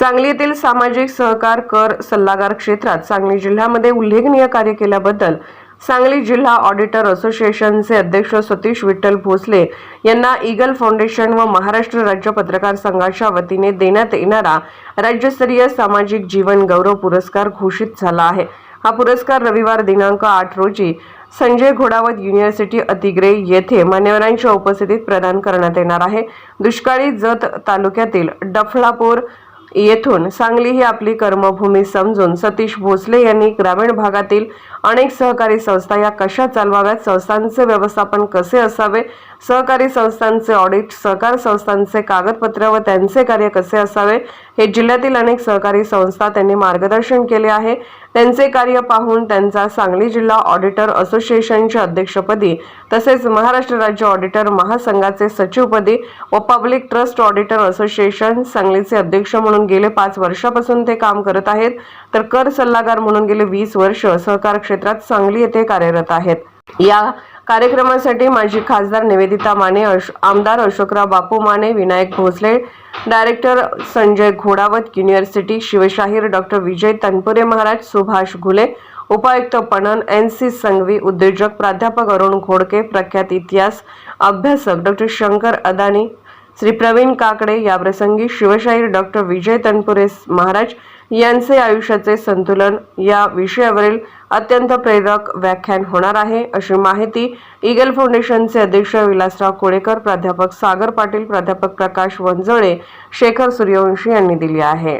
सांगली येथील सामाजिक सहकार कर सल्लागार क्षेत्रात सांगली जिल्ह्यामध्ये उल्लेखनीय कार्य केल्याबद्दल सांगली जिल्हा ऑडिटर असोसिएशनचे अध्यक्ष सतीश विठ्ठल भोसले यांना ईगल फाउंडेशन व महाराष्ट्र राज्य पत्रकार संघाच्या वतीने देण्यात येणारा राज्यस्तरीय सामाजिक जीवन गौरव पुरस्कार घोषित झाला आहे. हा पुरस्कार रविवार दिनांक आठ रोजी संजय घोडावत युनिव्हर्सिटी अतिग्रे येथे मान्यवरांच्या उपस्थितीत प्रदान करण्यात येणार आहे. दुष्काळी जत तालुक्यातील डफळापूर येथून सांगली ही आपली कर्मभूमी समजून सतीश भोसले यांनी ग्रामीण भागातील अनेक सहकारी संस्था या कशा चालवाव्यात? संस्थांचे व्यवस्थापन कसे असावे? सहकारी संस्थांचे ऑडिट सहकार संस्थांचे कागदपत्र व त्यांचे कार्य कसे असावे हे जिल्ह्यातील अनेक सहकारी संस्था त्यांनी मार्गदर्शन केले आहे. त्यांचे कार्य पाहून त्यांचा सांगली जिल्हा ऑडिटर असोसिएशनच्या अध्यक्षपदी तसेच महाराष्ट्र राज्य ऑडिटर महासंघाचे सचिवपदी व पब्लिक ट्रस्ट ऑडिटर असोसिएशन सांगलीचे अध्यक्ष म्हणून गेले पाच वर्षापासून ते काम करत आहेत. तर कर सल्लागार म्हणून गेले वीस वर्ष सहकार क्षेत्रात सांगली येथे कार्यरत आहेत. या कार्यक्रमासाठी माजी खासदार निवेदिता माने अश- आमदार अशोकराव बापू माने विनायक भोसले डायरेक्टर संजय घोडावत युनिव्हर्सिटी शिवशाहीर डॉक्टर विजय तनपुरे महाराज सुभाष घुले उपायुक्त पणन एन सी संघवी उद्योजक प्राध्यापक अरुण घोडके प्रख्यात इतिहास अभ्यासक डॉक्टर शंकर अदानी श्री प्रवीण काकडे याप्रसंगी शिवशाहीर डॉक्टर विजय तनपुरे महाराज यांचे आयुष्याचे संतुलन या विषयावरील अत्यंत प्रेरक व्याख्यान होणार आहे. अशी माहिती ईगल फाउंडेशनचे अध्यक्ष विलासराव कोळेकर प्राध्यापक सागर पाटील प्राध्यापक प्रकाश वंजळे शेखर सूर्यवंशी यांनी दिली आहे.